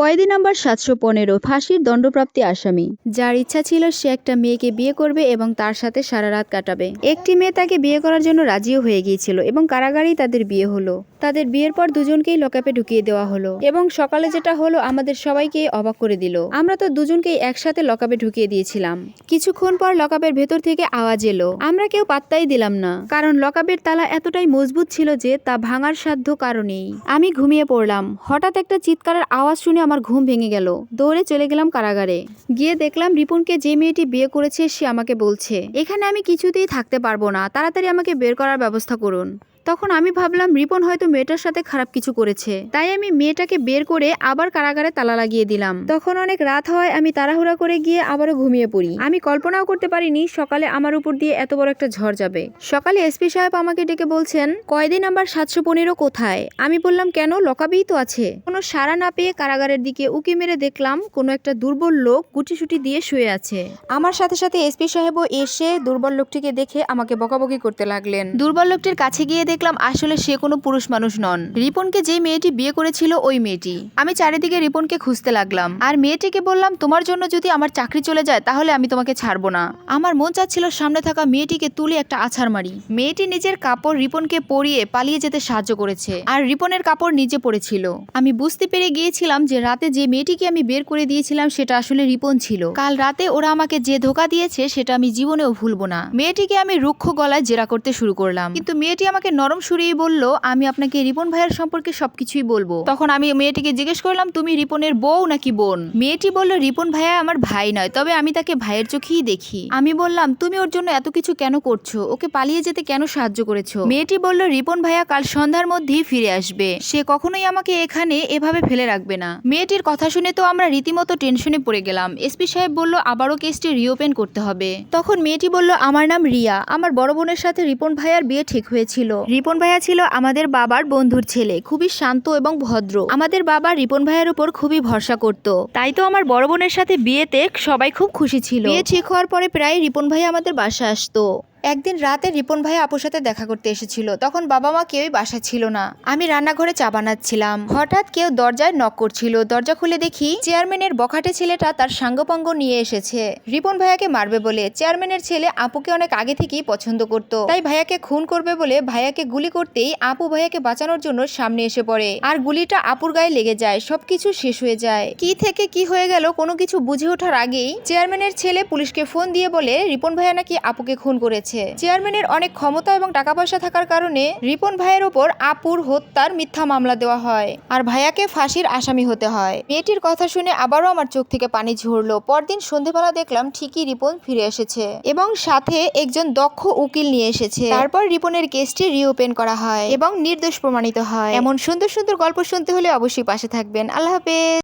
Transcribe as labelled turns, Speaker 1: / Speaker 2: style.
Speaker 1: কয়েদি নাম্বার সাতশো পনেরো, ফাঁসির দণ্ডপ্রাপ্তি আসামি। যার ইচ্ছা ছিল সে একটা মেয়েকে বিয়ে করবে এবং তার সাথে সারা রাত কাটাবে। একটি মেয়ে তাকে বিয়ে করার জন্য রাজিও হয়ে গিয়েছিল এবং কারাগারেই তাদের বিয়ে হলো। তাদের বিয়ের পর দুজনকেই লকআপে ঢুকিয়ে দেওয়া হলো এবং সকালে যেটা হলো আমাদের সবাইকে অবাক করে দিল। আমরা তো দুজনকেই একসাথে লকআপে ঢুকিয়ে দিয়েছিলাম। কিছুক্ষণ পর লকআপের ভেতর থেকে আওয়াজ এলো, আমরা কেউ পাত্তাই দিলাম না, কারণ লকআপের তালা এতটাই মজবুত ছিল যে তা ভাঙার সাধ্য কারণেই আমি ঘুমিয়ে পড়লাম। হঠাৎ একটা চিৎকারের আওয়াজ শুনে আমার ঘুম ভেঙে গেল। দৌড়ে চলে গেলাম কারাগারে। গিয়ে দেখলাম রিপনকে যে মেয়েটি বিয়ে করেছে সে আমাকে বলছে, এখানে আমি কিছুতেই থাকতে পারব না, তাড়াতাড়ি আমাকে বের করার ব্যবস্থা করুন। তখন আমি ভাবলাম, রিপন হয়তো মেয়েটার সাথে খারাপ কিছু করেছে। তাই আমি মেয়েটাকে বের করে আবার কারাগারে তালা লাগিয়ে দিলাম। তখন অনেক রাত হয়, আমি তাড়াহুড়া করে গিয়ে আবারও ঘুমিয়ে পড়ি। আমি কল্পনাও করতে পারিনি, সকালে আমার উপর দিয়ে এত বড় একটা ঝড় যাবে। সকালে এসপি সাহেব আমাকে ডেকে বলছেন, কয়দিন নাম্বার সাতশো পনেরো কোথায়? আমি বললাম, কেন? লকাবেই তো আছে। কোনো সাড়া না পেয়ে কারাগারের দিকে উকি মেরে দেখলাম, কোনো একটা দুর্বল লোক গুটিসুটি দিয়ে শুয়ে আছে। আমার সাথে সাথে এসপি সাহেবও এসে দুর্বল লোকটিকে দেখে আমাকে বকাবকি করতে লাগলেন। দুর্বল লোকটির কাছে গিয়ে দেখলাম আসলে সে কোনো পুরুষ মানুষ নন। রিপনকে যে মেয়েটি বিয়ে করেছিল ওই মেয়েটি। আমি চারিদিকে রিপনকে খুঁজতে লাগলাম। আর মেয়েটিকে বললাম, তোমার জন্য যদি আমার চাকরি চলে যায়, তাহলে আমি তোমাকে ছাড়বো না। আমার মন চাচ্ছিল সামনে থাকা মেয়েটিকে তুলে একটা আছাড় মারি। মেয়েটি নিজের কাপড় রিপনকে পরিয়ে পালিয়ে যেতে সাহায্য করেছে, আর রিপনের কাপড় নিজে পড়েছিল। আমি বুঝতে পেরে গিয়েছিলাম যে রাতে যে মেয়েটিকে আমি বের করে দিয়েছিলাম, সেটা আসলে রিপন ছিল। কাল রাতে ওরা আমাকে যে ধোকা দিয়েছে, সেটা আমি জীবনেও ভুলবো না। মেয়েটিকে আমি রুক্ষ গলায় জেরা করতে শুরু করলাম। কিন্তু মেয়েটি আমাকে নরম সুরেই বলল, আমি আপনাকে রিপন ভাইয়ের সম্পর্কে সবকিছুই বলব। তখন আমি মেয়েটিকে জিজ্ঞেস করলাম, তুমি রিপনের বউ নাকি বোন? মেয়েটি বলল, রিপন ভাইয়া আমার ভাই নয়, তবে আমি তাকে ভাইয়ের চোখেই দেখি। আমি বললাম, তুমি ওর জন্য এত কিছু কেন করছ? ওকে পালিয়ে যেতে কেন সাহায্য করেছ? মেয়েটি বলল, রিপন ভাইয়া কাল সন্ধ্যার মধ্যেই ফিরে আসবে। সে কখনোই আমাকে এখানে এভাবে ফেলে রাখবে না। মেয়েটির কথা শুনে তো আমরা রীতিমতো টেনশনে পড়ে গেলাম। এসপি সাহেব বলল, আবারও কেসটি রিওপেন করতে হবে। তখন মেয়েটি বলল, আমার নাম রিয়া। আমার বড় বোনের সাথে রিপন ভাইয়ার বিয়ে ঠিক হয়েছিল। রিপন ভাইয়া ছিল আমাদের বাবার বন্ধুর ছেলে, খুবই শান্ত এবং ভদ্র। আমাদের বাবা রিপন ভাইয়ের উপর খুবই ভরসা করত। তাই তো আমার বড় বোনের সাথে বিয়েতে সবাই খুব খুশি ছিল। বিয়ে ঠিক হওয়ার পরে প্রায় রিপন ভাই আমাদের বাসা আসতো। একদিন রাতে রিপন ভাই আপুর সাথে দেখা করতে এসেছিল। তখন বাবা মা কেউই বাসা ছিল না। আমি রান্নাঘরে চা বানাচ্ছিলাম। হঠাৎ কেউ দরজায় নক করছিল। দরজা খুলে দেখি চেয়ারম্যানের বখাটে ছেলেটা তার সাঙ্গপাঙ্গ নিয়ে এসেছে। রিপন ভাইয়াকে মারবে বলে চেয়ারম্যানের ছেলে আপুকে অনেক আগে থেকেই পছন্দ করত। তাই ভাইয়াকে খুন করবে বলে ভাইয়াকে গুলি করতেই আপু ভাইয়াকে বাঁচানোর জন্য সামনে এসে পড়ে। আর গুলিটা আপুর গায়ে লেগে যায়, সবকিছু শেষ হয়ে যায়। কি থেকে কি হয়ে গেল কোনো কিছু বুঝে ওঠার আগেই চেয়ারম্যানের ছেলে পুলিশকে ফোন দিয়ে বলে, রিপন ভাইয়া নাকি আপুকে খুন করেছে? চেয়ারম্যানের অনেক ক্ষমতা এবং টাকা পয়সা থাকার কারণে রিপন ভাইয়ের ওপর আপুর হত্যার মিথ্যা মামলা দেওয়া হয় আর ভাইয়াকে ফাঁসির আসামি হতে হয়। মেয়েটির কথা শুনে আবারও আমার চোখ থেকে পানি ঝরলো। পরদিন সন্ধেবেলা দেখলাম ঠিকই রিপন ফিরে এসেছে এবং সাথে একজন দক্ষ উকিল নিয়ে এসেছে। তারপর রিপনের কেসটি রিওপেন করা হয় এবং নির্দোষ প্রমাণিত হয়। এমন সুন্দর সুন্দর গল্প শুনতে হলে অবশ্যই পাশে থাকবেন। আল্লাহ হাফেজ।